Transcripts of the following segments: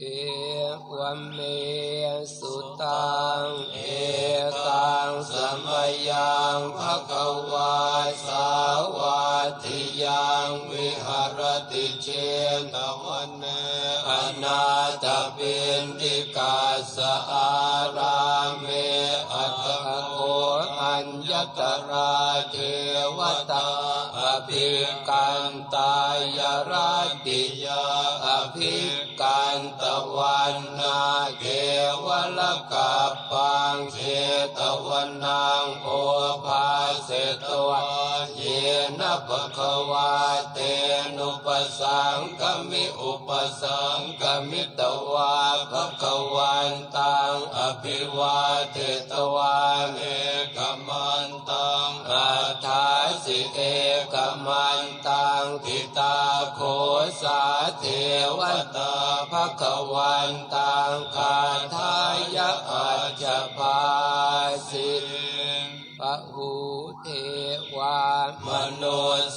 เอวเมสุตัง เอตังสมยังภะคะวาสาวาทิยังวิหารติเชตวันเนอนาตปินติกาสอาราเมอัตถโกอัญญตราเทวตาอภิกันตายิกันตะวันนาเกวลกาปังเชตวันนางโอภาเสตวะเยนะปะควาเตนุปสังกมิอุปสังกมิตวาภะควันตังอภิวาเทตวาเอกมันตังอัฏฐาสิเอกมันตังทิตา สาเทวตาภะคะวันตังคาทายะอัจจภาสิปะหูเทวามโน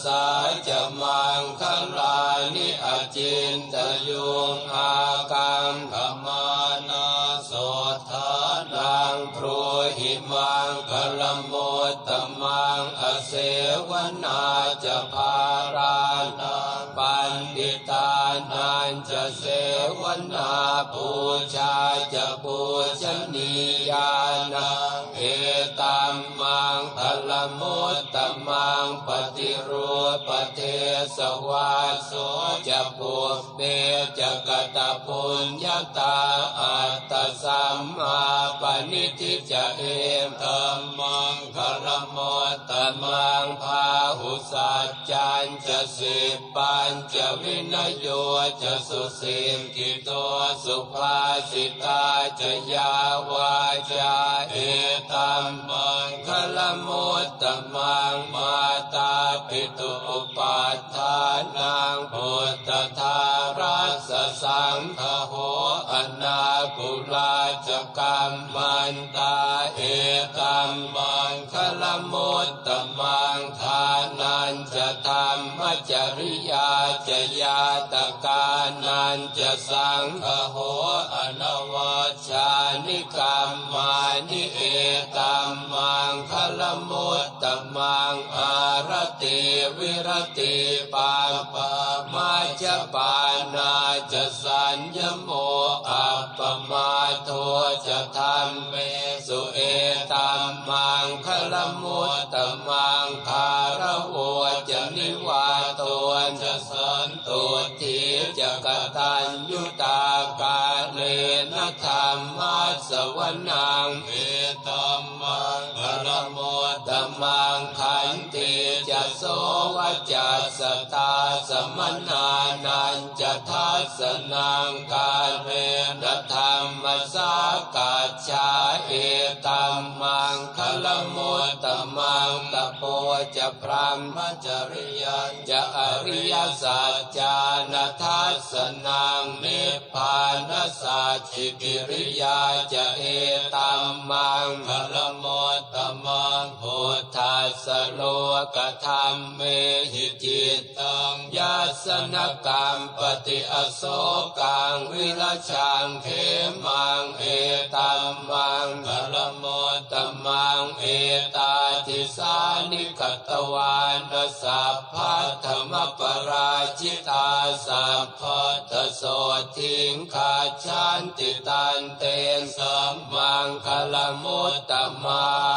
สาจะมังคลานิอจินตยุงอากังขมานาสธานังโปรหิมังคลโมตมังอเสวนาจะพารา จะเสวนาบูชาจะบูชนียานา มุตตมังปฏิรูปเทสวาโสจะปุเบจกตปุญญาตาอัตตสัมมาปณิทิจะเอมตมมังคารมตตมังพาหุสัจจันจะสิปัญจะวินโยจะสุสิมกิโตสุภาสิตาจะยาวาจาเอตัมมัง มุตตมังมาตาปิตุอุปัฏฐานังพุทธทารัสสังฆโหอนาคุลาจะกัมมันตาเอตัมมังคลมุตตมังทานันจะธรรมจริยาจะยาตกานันจะสังฆโหอนวา คลมุตตมังอารติวิรติปาปามาจะปานาจะสัญญโมอัปปมาโทจะทำเมสุเอตัมมังคลมุตตมังคารโวจะนิวาโตจะสันตุทีจะกตัญยุตากาเลนะธรรมัสสวนังเอ ขันติจะโสวจัสสตาสมนานันจะทัสนังกาเรนะธรรมสากัจฉาเอตัมมังคลมุตตมังตะโพจะพรหมจริยันจะอริยสัจจานัทัสนังนิพพานสัจจิกิริยาจะเอตัมมังคลมุต โลกธรรมเมหิจิตตังยัสนกรรมปฏิอโศกังวิรชังเขมังเอตัมมังคลมุตตมังเอตาทิสานิกตวานสัพพะธรรมปราชิตาสัพพะทโสทิงขาชันติตันเตนสัมมังคลมุตตมัง